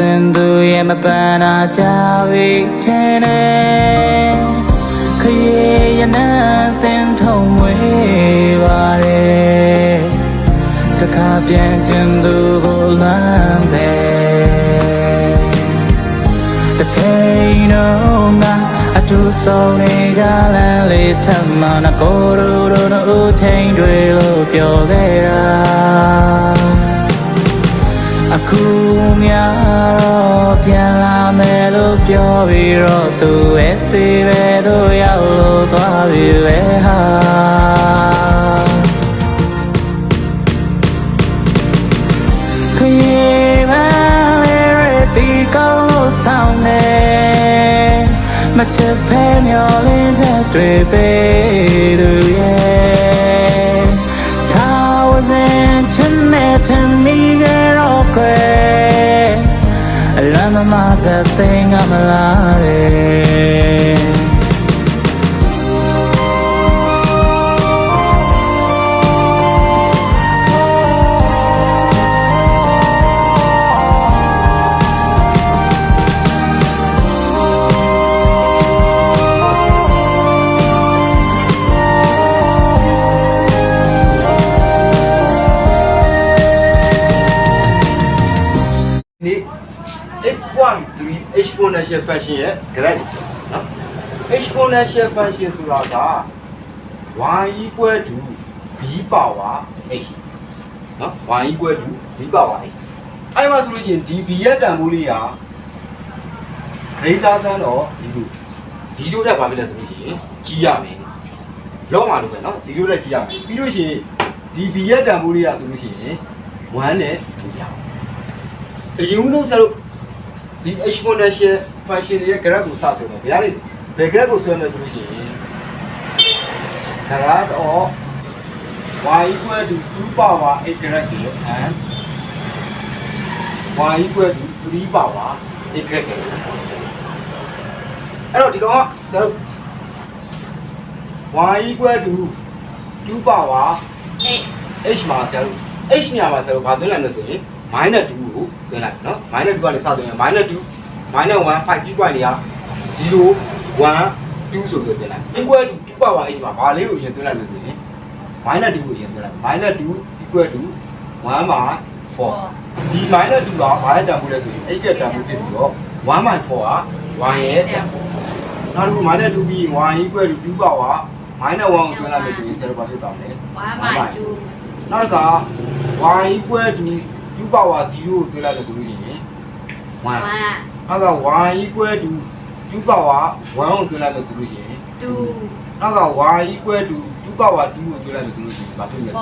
ခွဲပန်းစင်သူရဲ့မပန်းနာကြပြီထဲနဲ့ခရီးရနန်းတင်ထုံမွေးပါတယ်တခါပြန်ချင်သူကိုလမ်းတယ်တစ်ချိန်တော့ငါအတူဆုံးနေကြလမ်းလေးထပ်မနာကိုယ်တို့တို့ချိန်တွေလို့ပြောခဲ့တာအ ခုများတော့ပြန်လာမယ်လို့ပြောပြီးတော့သူရဲ့စီပဲတို့ရောက်လို့သွားပြီလေဟာခရီးမလေးရတီကောင်းလို့ဆောင်နေမချစ်ဖဲမျောလင်းချက်တွေပေးသူရဲ့ထားဝစဉ် ချင်တဲ့ထင်မိကြတော့ကွယ်အလမ်းသမားစသိငါမလားတဲ့ဒီ exponential function ရဲ့ grad တွေဆိုနော် exponential function ဆိုတာက y equal to b power h နော် y equal to b power h အဲ့မှာဆိုလို့ရှိရင်ဒီ b ရဲ့တန်ဖိုးလေးက greater than or 0 0တက်ပါပြီလဲဆိုလို့ရှိရင်ကြီးရမယ်လောက်မှာလို့ပဲနော်0တက်ကြီးရမယ်ပြီးလို့ရှိရင်ဒီ b ရဲ့တန်ဖိုးလေးကဆိုလို့ရှိရင်1နဲ့2ရအောင်အရင်ဦးဆုံးဆရာတို့ ဒီ exponential function ရဲ့ graph ကိုစဆွဲမယ်။ဘယ်ကနေဘယ် graph ကိုဆွဲမလဲဆိုလို့ရှိရင် graph of y equal to 2 power 8 graph ကို and y equal to 3 power 8 graph ကိုအဲ့တော့ဒီကောင်ကဆရာတို့ y equal to 2 power 8 h မှာဆရာတို့ h နေရာမှာဆရာတို့ဘာသွင်းလိုက်မလဲဆိုရင် minus 2ကိုသွင်းလိုက်နော် minus 2ကနေစသွင်းရင် minus 2 minus 1 5 key point တွေက0 1 2ဆိုပြီးသွင်းလိုက် equal to 2 power h မှာဘာလေးကိုအရင်သွင်းလိုက်လို့ဆိုရင် minus 2ကိုအရင်သွင်းလိုက် minus 2 equal to 1 by 4ဒီ minus 2ကဘာရဲ့တန်ဖိုးလဲဆိုရင်8ရဲ့တန်ဖိုးဖြစ်ပြီးတော့1 by 4က1ရဲ့တန်ဖိုးနောက်တစ်ခု minus 2ပြီးရင်1 equal to 2 power minus 1ကိုသွင်းလိုက်လို့ဆိုရင်ဆရာတို့ဘာဖြစ်သွားမလဲ1 by 2နောက်က y equal to 2 power 0ကိုတွေ့လိုက်လို့ဆိုလို့ရှိရင်1 1နောက်က y equal to 2 power 1ကိုတွေ့လိုက်လို့ဆိုလို့ရှိရင်2နောက်က y equal to 2 power 2ကိုတွေ့လိုက်လို့ဆိုလို့ရှိရင်ဘာဖြစ်လဲ4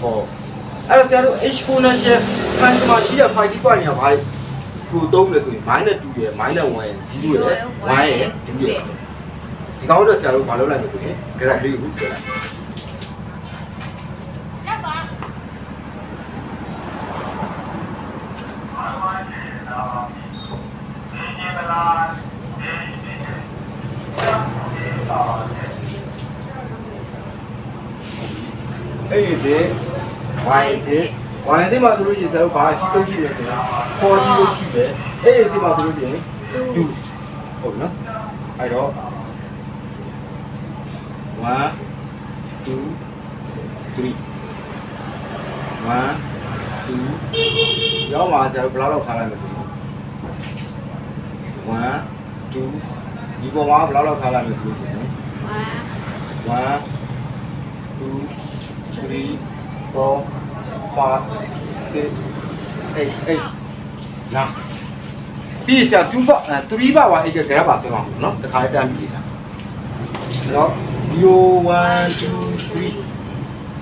4အဲ့တော့ဆရာတို့ exponential function မှာရှိတဲ့5 point ညာဘာလဲကိုသုံးလဲဆိုရင် -2 ရယ် -1 ရယ်0ရယ်1ရယ်2ရယ်ဒီကောင်တော့ဆရာတို့ဘာလုပ်လိုက်လဲဆိုရင် graph လေးကိုဆွဲလိုက် အဲ့ဒီ y စီ y စီမှာဆိုလို့ရှိရင်ဆရာတို့ဘာအကြီးဆုံးရှိလဲဆိုတော့4ကြီးလို့ရှိတယ်အဲ့ဒီစီမှာဆိုလို့ရှိရင်2ဟုတ်နော်အဲ့တော့1 2 3 1 2ရောက်မှာဆရာတို့ဘယ်လောက်လောက်ခါလိုက်မလဲဆိုရင် 1 2ဒီပေါ်မှာဘယ်လောက်လောက်ထားလိုက်လဲဆိုရင်1 2 3 4 5 6 8 8နာပြီးစရာ2ပါ3ပါပါအဲ့က graph ပါဆွဲပါမယ်နော်တစ်ခါလေးပြန်ကြည့်လိုက်အဲ့တော့0 1 2 3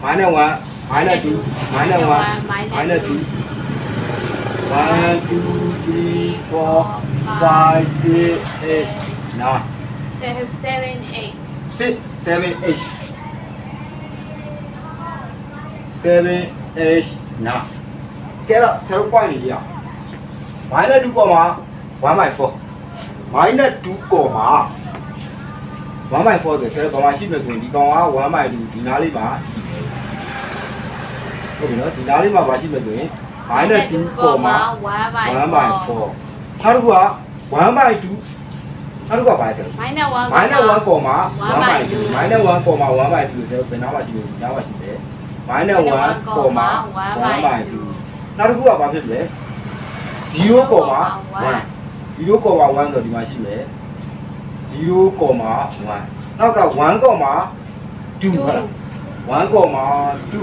minus 1 minus 2 minus 1 minus 2 1 2 3 4 5 6 8 9 7 7 8 six seven eight seven eight nine ကဲတော့ဆရာတို့ point လေးရအောင် minus 2 comma 1 by 4 minus 2 comma 1 by 4ဆိုဆရာတို့ဘာမှရှိမယ်ဆိုရင်ဒီကောင်က1 by 2ဒီနားလေးမှာရှိတယ်ဟုတ်ပြီနော်ဒီနားလေးမှာဘာရှိမယ်ဆိုရင် minus 2 comma 1 by 1 by 4 နောက်တစ်ခုက1 by 2နောက်တစ်ခုကဘာလဲဆိုတော့ minus 1 minus 1 comma 1 1 by by 2 2 minus 1 comma 1 by 2ဆိုတော့ဘယ်နားမှာရှိလို့ဒီနားမှာရှိတယ် minus 1 comma 1 by 2နောက်တစ်ခုကဘာဖြစ်လဲ0 comma 1 0 comma 1ဆိုဒီမှာရှိမယ်0 comma 1နောက်က1 comma 2ဟုတ်လား1 comma 2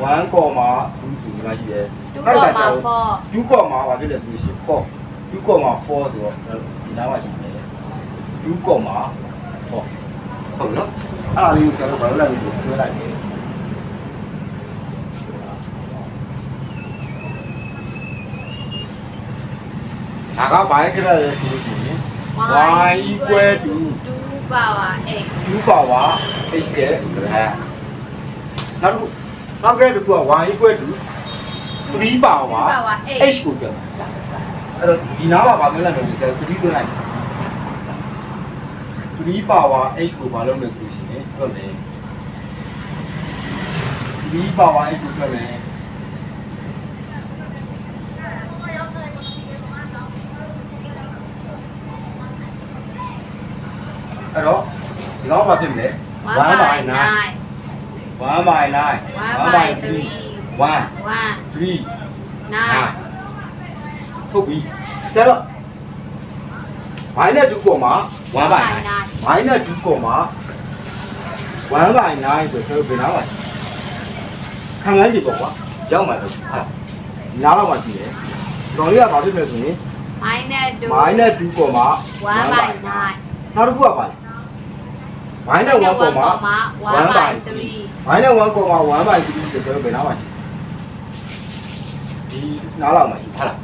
1 comma 2ဆို ဒီမှာရှိတယ်2 comma 4 2 comma ဘာဖြစ်လဲဆိုလို့ရှိရင်4 2 comma 4ဆိုတော့ဒီနားမှာရှိတယ်2 comma 4ဟုတ်နော်အဲ့ဒါလေးကိုကျွန်တော်ဘာလို့လဲလို့ဆွဲလိုက်တယ်ဒါကဘာလဲကြလဲဆိုလို့ရှိရင် y equal to 2 power 8 2 power h က graph နောက်တစ်ခုနောက် graph တစ်ခုက y equal to 3 power power h ကိုတွက်အဲ့တော့ဒီနားမှာဗာမလဲလို့ဆိုတော့3တွက်လိုက်3 power h ကိုဘာလုပ်လဲဆိုလို့ရှိရင်တွက်မယ်3 power h ကိုတွက်မယ်အဲ့တော့ဒီတော့ဘာဖြစ်မလဲ1 by 9 1 by 9 1 by 3 1 1 3 9ဟုတ်ပြီကျတော့ minus 2ကောမှာ1 by 9 minus 2ကောမှာ1 by 9ဆိုတော့ဘယ်နာပါရှိခံရည်ပေါ့ကွာရောက်မှာလို့ဟာနားတော့မှရှိတယ်တော်လေးကဘာဖြစ်လဲဆိုရင် minus 2 minus 2ကောမှာ1 by 9နောက်တစ်ခုကပါ minus 1ကောမှာ1 by 3 minus 1ကောမှာ1 by 3ဆိုတော့ဘယ်နာပါရှိ ဒီနားလောက်မှာရှိဟာလား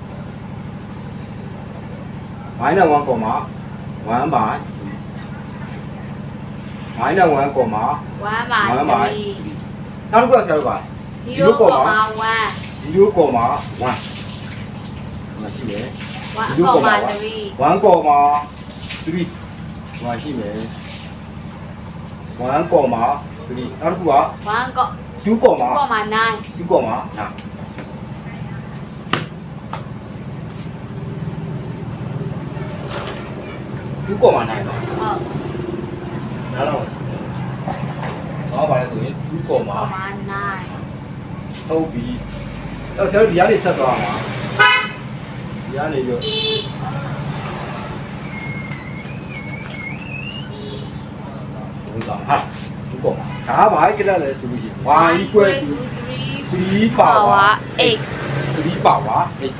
minus 1 comma 1 by minus 1 comma 1 by 1 by 3နောက်တစ်ခုကဆက်လို့ပါ0 comma 0 comma 1မရှိတယ်1 1 comma 3 1 comma 3မရှိမယ်1 comma 3နောက်တစ်ခုက1 co- 2 comma 2 comma 9 2 comma 9 2 comma 9တော့ဟုတ်နားတော့ရှိတယ်။ဟောပါလေဆိုရင်2ကောမှာ comma 9ဟုတ်ပြီ။အဲ့ဆရာတို့ဒီကနေဆက်သွားမှာ။ဒီကနေပြီးတော့ဘုရားဟာ2ကောမှာဒါကဘာကြည့်လဲဆိုလို့ရှိရင် y equal to 3 power x 3 power h အဲ့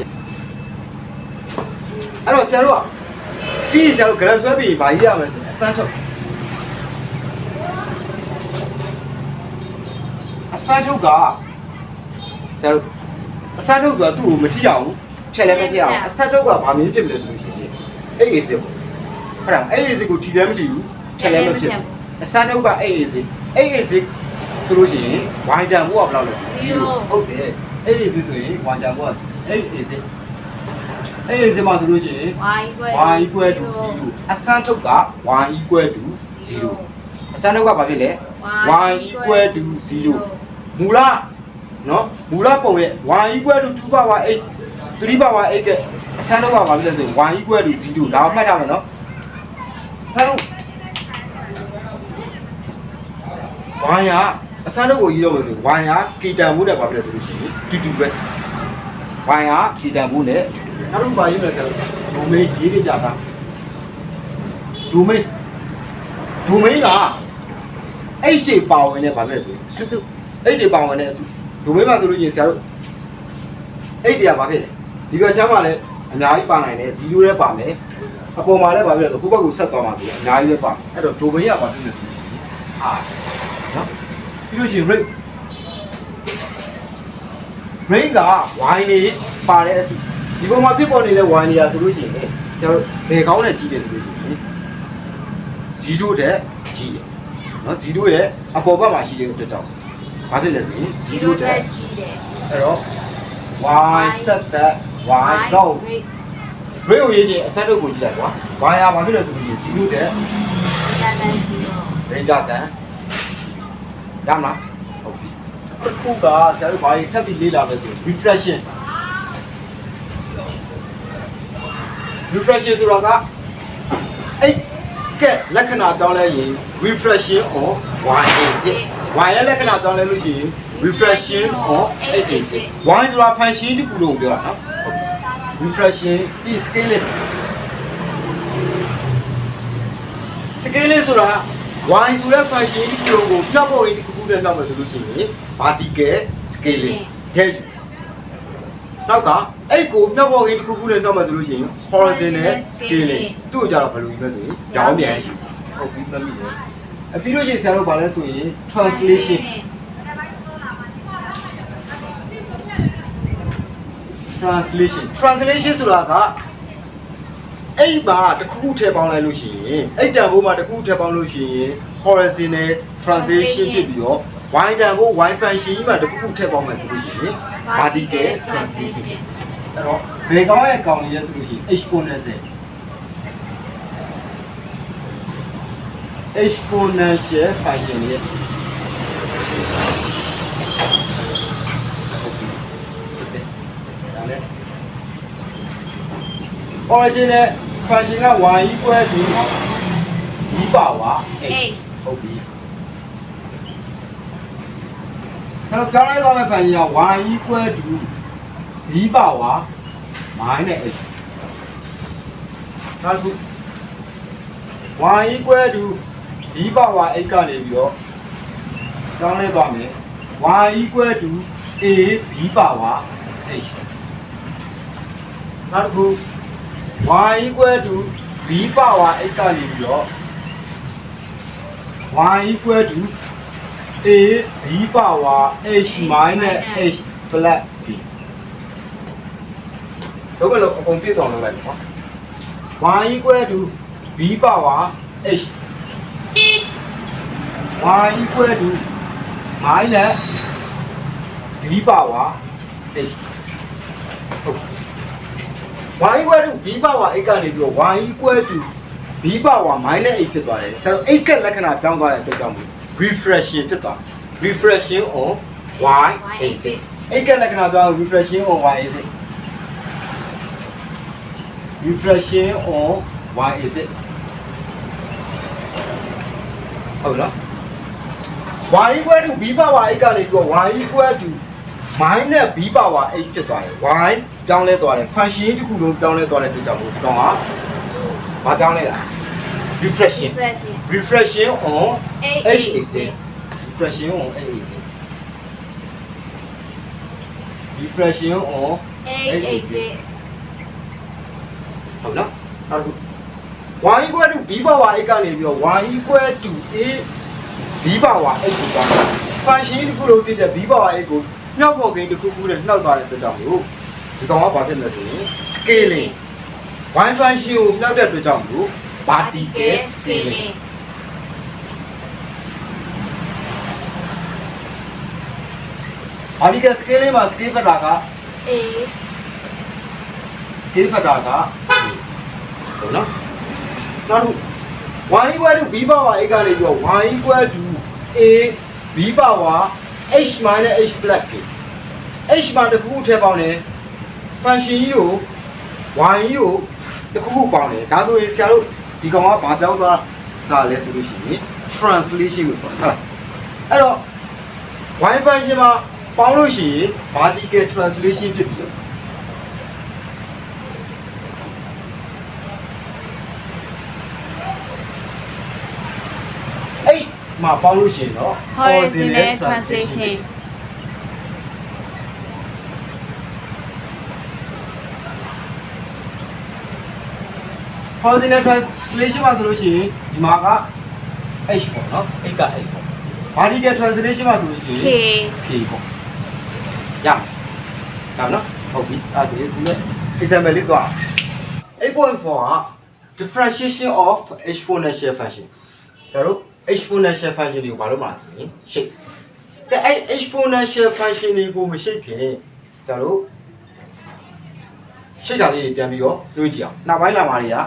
တော့ဆရာတို့က ပြီးဆရာတို့ graph ဆွဲပြီးဘာရေးရမလဲဆိုရင်အစမ်းထုတ်အစမ်းထုတ်ကဆရာတို့အစမ်းထုတ်ဆိုတာသူ့ကိုမထိအောင်ဖြက်လည်းမဖြက်အောင်အစမ်းထုတ်ကဘာမျိုးဖြစ်မလဲဆိုလို့ရှိရင်အဲ့ဒီစစ်အဲ့ဒါအဲ့ဒီစစ်ကိုထိလည်းမထိဘူးဖြက်လည်းမဖြက်ဘူးအစမ်းထုတ်ကအဲ့ဒီစစ်အဲ့ဒီစစ်ဆိုလို့ရှိရင် y တန်ဖို့ကဘယ်လောက်လဲဟုတ်တယ်အဲ့ဒီစစ်ဆိုရင် y တန်ဖို့ကအဲ့ဒီစစ် အဲ့ဒီစစ်မှာဆိုလို့ရှိရင် y equal y equal to 0အစမ်းထုတ်က y equal to 0အစမ်းထုတ်ကဘာဖြစ်လဲ y equal to 0မူလနော်မူလပုံရဲ့ y equal to 2 power 8 3 power 8ကအစမ်းထုတ်ကဘာဖြစ်လဲဆို y equal to 0ဒါကိုမှတ်ထားမယ်နော်အဲ့တော့ y ရအစမ်းထုတ်ကိုရေးတော့မယ်ဆို y ရကီတန်မှုနဲ့ဘာဖြစ်လဲဆိုလို့ရှိရင်တူတူပဲ y ရကီတန်မှုနဲ့ နောက်တစ်ခုပါရေးမယ်ဆိုတော့ domain ရေးနေကြတာ domain domain က h တွေပါဝင်နေဘာဖြစ်လဲဆိုရင်အစု h တွေပါဝင်နေအစု domain မှာဆိုလို့ရှိရင်ဆရာတို့ h တွေကဘာဖြစ်လဲဒီဘက်ချမ်းမှာလည်းအများကြီးပါနိုင်တယ်0လည်းပါမယ်အပေါ်မှာလည်းဘာဖြစ်လဲဆိုကိုယ့်ဘက်ကိုဆက်သွားမှာဆိုအများကြီးလည်းပါအဲ့တော့ domain ကဘာဖြစ်လဲဆိုလို့ရှိရင်အာနော်ပြီးလို့ရှိရင် rate rate က y နေပါတဲ့အစု ဒီပေါ်မှာဖြစ်ပေါ်နေတဲ့ y နေရာဆိုလို့ရှိရင်ဆရာတို့ဘယ်ကောင်းနဲ့ကြီးတယ်ဆိုလို့ရှိရင်0တဲ့ကြီးတယ်နော်0ရဲ့အပေါ်ဘက်မှာရှိတဲ့အတွက်ကြောင့်ဘာဖြစ်လဲဆိုရင်0 0တဲ့တက်ကြီးတယ်အဲ့တော့ y set that y go grade rate ကိုရေးချင်အဆက်တို့ကိုကြည့်လိုက်ကွာ y ရဘာဖြစ်လဲဆိုရင်0တဲ့ than 0 range တန်ရမလားဟုတ်ပြီတစ်ခုကဆရာတို့ဘာကြီးထပ်ပြီးလေ့လာမယ်ဆိုရင် reflection reflection ဆိုတာကအဲ့ကဲလက္ခဏာပြောင်းလဲရင် reflection on why is it why ရဲ့လက္ခဏာပြောင်းလဲလို့ရှိရင် reflection on it is it why ဆိုတာ function တစ်ခုလုံးပြောတာနော် reflection ပြီး scaling scaling ဆိုတာ y ဆိုတဲ့ function တစ်ခုလုံးကိုပြတ်ဖို့ရင်းတစ်ခုခုနဲ့နှောက်မယ်ဆိုလို့ရှိရင် vertical scaling တဲ့ နောက်ကအဲ့ကိုပြတ်ဖို့ရင်းတစ်ခုခုနဲ့နှောက်မယ်ဆိုလို့ရှိရင် horizontal scaling သူ့ကိုကြတော့ဘယ်လိုလဲဆိုရင်ရောင်းမြန်ဟုတ်ပြီမှတ်မိတယ်အပြီးလို့ရှိရင်ဆရာတို့ဗာလဲဆိုရင် translation translation translation ဆိုတာကအဲ့မှာတစ်ခုခုထည့်ပေါင်းလိုက်လို့ရှိရင်အဲ့တန်ဖိုးမှာတစ်ခုထည့်ပေါင်းလို့ရှိရင် horizontal translation ဖြစ်ပြီးတော့ y တန်ဖိုး y function ကြီးမှာတစ်ခုခုထည့်ပေါင်းမယ်ဆိုလို့ရှိရင် vertical translation အဲ့တော့ဘယ်ကောင်းရဲ့ကောင်းရည်လဲဆိုလို့ရှိရင် exponential exponential function ရဲ့ဒါနဲ့ original function က y equal to d power x X ဟုတ်ပြီ အဲ့တော့ပြောင်းလဲသွားမယ့် function က y equal to d power minus x နောက်တစ်ခု y equal to d power x ကနေပြီးတော့ပြောင်းလဲသွားမယ် y equal to a b power h နောက်တစ်ခု y equal to b power x ကနေပြီးတော့ y equal to a b power h minus h plus b တော့ဘယ်လိုအကုန်ပြည့်သွားလို့လိုက်ပေါ့ y equal to b power h y equal to minus b power h ဟုတ် y equal to b power 8ကနေပြီးတော့ y equal to b power minus 8ဖြစ်သွားတယ်။ဆရာတို့8ကလက္ခဏာပြောင်းသွားတဲ့အတွက်ကြောင့် မို့ reflection ဖြစ်သွားတယ်။ reflection on y is it 8ကလက္ခဏာပြောင်း reflection on y is it reflection on y is it ဟုတ်လား y equal to b power 8ကနေပြီးတော့ y equal to minus b power 8ဖြစ်သွားတယ် y ပြောင်းလဲသွားတယ် function တစ်ခုလုံးပြောင်းလဲသွားတဲ့အတွက်ကြောင့်မို့ဒီကောင်ကဘာပြောင်းလဲလား reflection Reflection reflection on H h is it reflection on h is it reflection on H exit ဟုတ်လားနောက်တစ်ခု y equal to b power 8ကနေပြီးတော့ y equal to a b power 8ကိုသွားတယ် function တစ်ခုလုံးဖြစ်တဲ့ b power 8ကိုမြောက်ဖို့ကိန်းတစ်ခုခုနဲ့နှောက်သွားတဲ့အတွက်ကြောင့်မို့ဒီကောင်ကဘာဖြစ်လဲဆိုရင် scaling y function ကိုမြောက်တဲ့အတွက်ကြောင့်မို့ vertical scaling vertical scaling မှာ scale factor က A scale factor ကဟုတ်နော်နောက်တစ်ခု y equal to b power 8ကနေပြီးတော့ y equal to a b power h minus h plus k h မှာတစ်ခုခုထည့်ပေါင်းတယ် function ကြီးကို y ကြီးကိုတစ်ခုခုပေါင်းတယ်ဒါဆိုရင်ဆရာတို့ဒီကောင်ကဘာပြောင်းသွားတာလဲဆိုလို့ရှိရင် translation ကိုပေါ့ဟုတ်လားအဲ့တော့ y function မှာ ပေါင်းလို့ရှိရင် vertical translation ဖြစ်ပြီးတော့အဲ့မှာပေါင်းလို့ရှိရင်တော့ horizontal translation ။ horizontal translation မှာဆိုလို့ရှိရင်ဒီမှာက h ပေါ့နော် h က h ပေါ့။ vertical translation မှာဆိုလို့ရှိရင် K k ပေါ့။ ရမယ်။ဒါနော်ဟုတ်ပြီအဲ့ဒါဒီဒီနေ့ example လေးသွား8.4က differentiation of exponential function ဒါတို့ exponential function တွေကိုဘာလို့မလားဆိုရင်ရှိတ်ကဲအဲ့ exponential function တွေကိုမရှိခင်ဇာတို့ရှိတ်တာလေးတွေပြန်ပြီးတော့တွေးကြည့်အောင်နောက်ပိုင်းလာမှာတွေက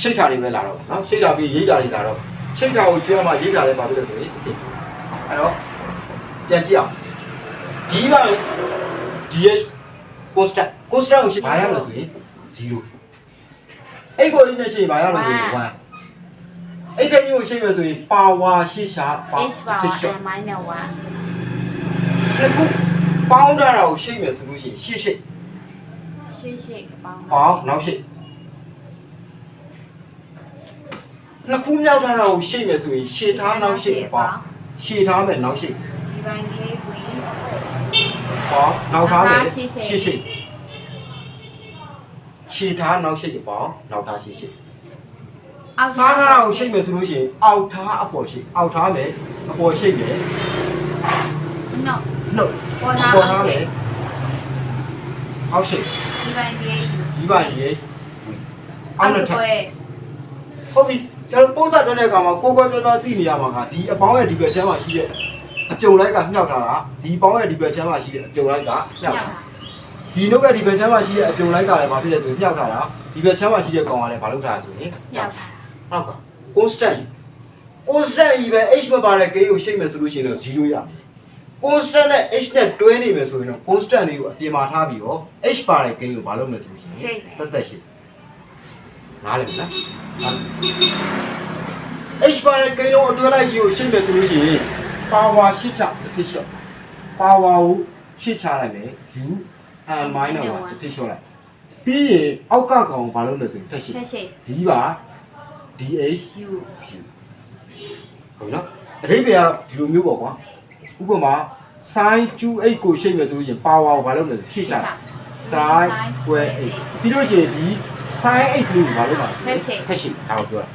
ရှိတ်တာတွေပဲလာတော့เนาะရှိတ်တာပြီးရေးတာတွေလာတော့ရှိတ်တာကိုကျွမ်းမှရေးတာလည်းပါပြီလို့ဆိုရင်အစီအဲ့တော့ပြန်ကြည့်အောင် ဒီပါလေ DH constant constant ကိုရှင်းဘာရမလဲဆိုရင်0အဲ့ကိုကြီးနဲ့ရှင်းဘာရမလဲဆိုရင်1အဲ့တဲ့မျိုးကိုရှင်းမယ်ဆိုရင် power ရှင်းရှာပါ H power and minus နှစ်ခုပေါင်းတာကိုရှင်းမယ်ဆိုလို့ရှိရင်ရှင်းရှင်း1ရှေ့ရှေ့ကပေါင်းပေါင်းနောက်ရှင်းနှစ်ခုမြောက်ထားတာကိုရှင်းမယ်ဆိုရင်ရှင်းထားနောက်ရှင်းပေါင်းရှင်းထားမယ်နောက်ရှင်းဒီပိုင်းလေးဝင် ပေါင်းနောက်ထားမယ်နောက်ထားရှင်းရှင်းရှင်းရှင်းရှင်းထားနောက်ရှင်းပေါင်းနောက်ထားရှင်းရှင်းစားထားတာကိုရှိတ်မယ်ဆိုလို့ရှိရင်အောက်ထားအပေါ်ရှိအောက်ထားမယ်အပေါ်ရှိမယ် no နှုတ်ပေါ်ထားပေါ်အောထားက်မရှေ့ယ်အောက်ရှိဒီပိုင်းလေးဒီပါရေအောအောက်က်နဲ့စထပ်ပွဲဟုတ်ပြီကျွန်တော်ပုံစံတွက်တဲ့အခါမှာကိုယ်ကွယ်ပြောပြောသိနေရမှာကဒီအပေါင်းရဲ့ဒီဘက်ချမ်းမှာရှိတဲ့ အပြုံလိုက်ကမြှောက်ထားတာဒီပေါင်းရဲ့ဒီဘက်ချမ်းမှာရှိတဲ့အပြုံလိုက်ကမြှောက်ထားဒီနှုတ်ကဒီဘက်ချမ်းမှာရှိတဲ့အပြုံလိုက်ကလည်းဘာဖြစ်လဲဆိုရင်မြှောက်ထားတာဒီဘက်ချမ်းမှာရှိတဲ့ကောင်ကလည်းဘာလုပ်ထားလဲဆိုရင်မြောက်ဟုတ်ကဲ့ constant constant ကြီးပဲ h မပါတဲ့ gain ကိုရှိတ်မယ်ဆိုလို့ရှိရင်တော့0ရမယ် constant နဲ့ h နဲ့တွဲနေမယ်ဆိုရင်တော့ constant လေးကိုအပြင်မှာထားပြီးတော့ h ပါတဲ့ gain ကိုမလုပ်မယ်ဆိုလို့ရှိရင်တက်တက်ရှိနားလည်မလား h ပါတဲ့ gain ကိုအတွဲလိုက်ကြီးကိုရှိတ်မယ်ဆိုလို့ရှိရင် power ရှစ်ချတစ်ထစ်ရှော့ power ကိုရှစ်ချလိုက်မယ် u and minus 1တစ်ထစ်ရှော့လိုက်ပြီးရင်အောက်ကကောင်ကိုမလုပ်မယ်ဆိုရင်တက်ရှိထက်ရှေ့ဒီပါ DH U U ဟုတ်နော်အထိပ္ပယ်ကတော့ဒီလိုမျိုးပေါ့ကွာဥပမာ sin 2h ကိုရှိတ်မယ်ဆိုရင် power ကိုဘာလုပ်မလဲရှေ့ချ sin square h ပြီးလို့ရှိရင်ဒီ sin h လေးကိုဘာလုပ်မှာလဲထက်ရှိဒါကိုပြောတာ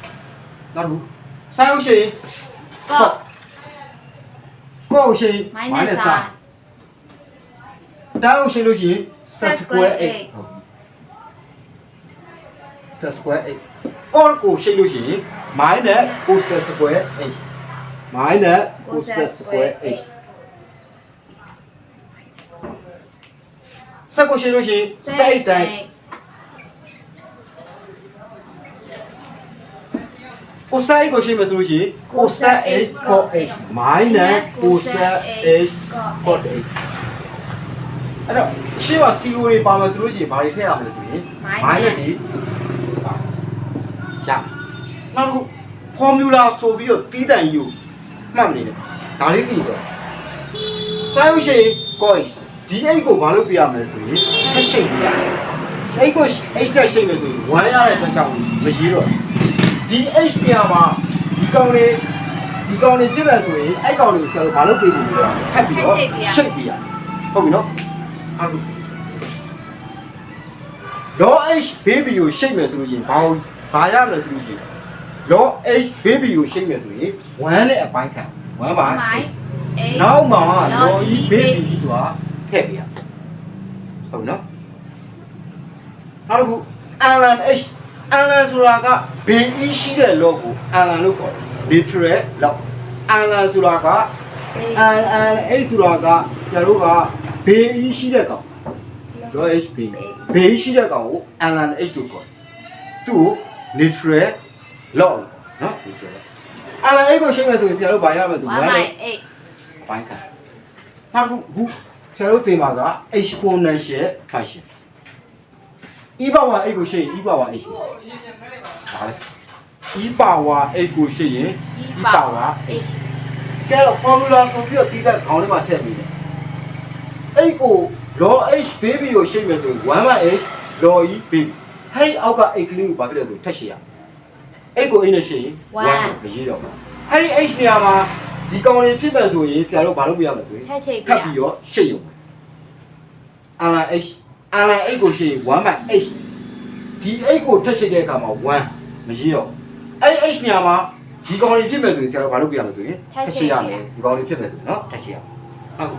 နောက်တစ်ခု sin ဟုတ်ရှိရင်ကော့ ကိုဟုတ်ရှိရင် minus sin တာဟုတ်ရှိလို့ရှိရင် set square h ဟုတ်ပြီ set square h ကိုကိုရှိလို့ရှိရင် minus cos square h minus cos square h ဆက်ကိုရှိလို့ရှိ ရင်စိတ်တိုင်းကိုဆိုင်ကိုရှိမှဆိုလို့ရှိရင်ကိုဆက် h cos h minus cos h cos h အဲ့တော့ရှင်းပါ CO တွေပါမယ်ဆိုလို့ရှိရင်ဘာတွေထည့်ရမလဲဆိုရင် minus ဒီပါရနောက်တစ်ခု formula ဆိုပြီးတော့တီးတန်ယူမှတ်မနေနဲ့ဒါလေးသိတော့ဆိုင်လို့ရှိရင် cos ဒီ h ကိုဘာလို့ပြရမလဲဆိုရင်ထက်ရှိတ်ပြရ h ကို h တက်ရှိတ်မယ်ဆိုရင်1ရတဲ့အတွက်ကြောင့်မရေးတော့ ဒီ h တရားမှာဒီကောင်လေးဒီကောင်လေးပြည့်မယ်ဆိုရင်အဲ့ကောင်လေးဆရာတို့ဘာလို့ပြေးပြီးတော့ထပ်ပြီးတော့ရှိတ်ပြရဟုတ်ပြီနော်ဟုတ်ပြီ law h baby ကိုရှိတ်မယ်ဆိုလို့ရှိရင်ဘာလို့ဘာရမလဲဆိုလို့ရှိရင် law h baby ကိုရှိတ်မယ်ဆိုရင်1နဲ့အပိုင်းခံ1ပါမိုင်းအေနောက်မှာ law law e e baby ဆိုတာထည့်ပြရဟုတ်ပြီနော်နောက်တစ်ခု alan h alan ဆိုတာက ဘင် e ရှိတဲ့ law ကို alan လို့ခေါ်တယ် literal law alan ဆိုတာက an an h ဆိုတာကကျတို့ကဘေး e ရှိတဲ့ကောင် law h b ဘေးရှိတဲ့ကောင်ကို alan h လို့ခေါ်တယ်သူ့ကို literal law လို့ခေါ်နော် literal law alan h ကိုရှင်းမယ်ဆိုရင်ကျတို့ဘာရမလဲသူ1 1နဲ့ by အပိုင်းခံနောက်တစ်ခုခုဆရာတို့သင်ပါက exponential function e power 8ကိုရှိရင် e power 8ဆိုဒါလေ e power 8ကိုရှိရင်8 e e power power 8 h ကဲတော့ formula ဆိုပြီးတော့တီးတဲ့ခေါင်းထဲမှာထည့်ပြီးတယ်8ကို log h baby ကိုရှိမယ်ဆိုရင်1 by h log e baby ဟဲ့အောက်က8ကလေးကိုဘာဖြစ်လဲဆိုထက်ရှိရ8ကို8နဲ့ရှိရင်1မရေးတော့ဘူးဟဲ့ h နေရာမှာဒီကောင်လေးဖြစ်မယ်ဆိုရင်ဆရာတို့ဘာလုပ်ပြရမလဲဆိုရင်ထက်ရှိထပ်ပြီးတော့ရှစ်ရုံအလာ h အလာ h ကိုရှစ်ရင်1 by h ဒီ h ကိုထပ်ရှစ်တဲ့အခါမှာ1မရေးတော့အဲ့ h နေရာမှာဒီကောင်လေးဖြစ်မယ်ဆိုရင်ဆရာတို့ဘာလုပ်ပြရမလဲဆိုရင်ထပ်ရှစ်ရမယ်ဒီကောင်လေးဖြစ်မယ်ဆိုရင်နော်ထပ်ရှစ်ရမယ်ဟုတ်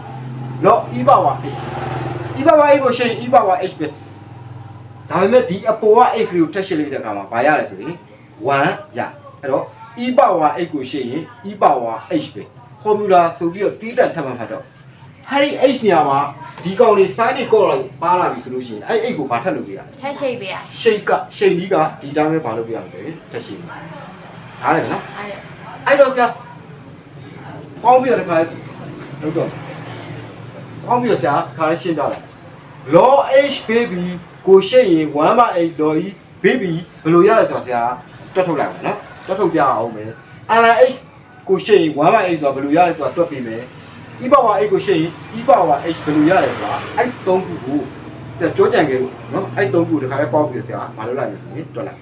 လော e power h e power h ကိုရှစ်ရင် e power h ပဲဒါပေမဲ့ဒီအပေါ်က h ကိုထပ်ရှစ်လိုက်တဲ့အခါမှာဘာရလဲဆိုရင်1ရအဲ့တော့ e power h ကိုရှစ်ရင် e power h ပဲ formula ဆိုပြီးတော့တီးတန့်ထပ်မှတ်ဖတ်တော့ဟဲ့ h နေရာမှာ ဒီကောင်လေး sin နဲ့ကော့လိုက်ပါလာပြီဆိုလို့ရှိရင်အဲ့ h ကိုဘာထပ်လုပ်ပြရလဲထက်ရှိပြရရှိတ်ကရှိတ်ကြီးကဒီတိုင်းပဲဘာလုပ်ပြရမလဲတက်ရှိပြီဟားတယ်နော်အဲ့အဲ့တော့ဆရာပေါင်းပြရတဲ့ခါလုပ်တော့ပေါင်းပြီးတော့ဆရာခါလေးရှင်းပြလိုက် law h baby ကိုရှင်းရင်1 by 8 law e baby ဘယ်လိုရလဲဆိုတော့ဆရာတွက်ထုတ်လိုက်မယ်နော်တွက်ထုတ်ပြအောင်မယ် lh ကိုရှင်းရင်1 by 8ဆိုတာဘယ်လိုရလဲဆိုတာတွက်ပြီးမယ် e power 8ကိုရှင်းရင် e power h ဘယ်လိုရလဲဆိုတာအဲ့၃ခုကိုဆရာကြောကြံခဲ့လို့နော်အဲ့၃ခုတခါလေးပေါင်းပြီးတော့ဆရာမလုပ်လိုက်လို့ဆိုရင်တွက်လိုက်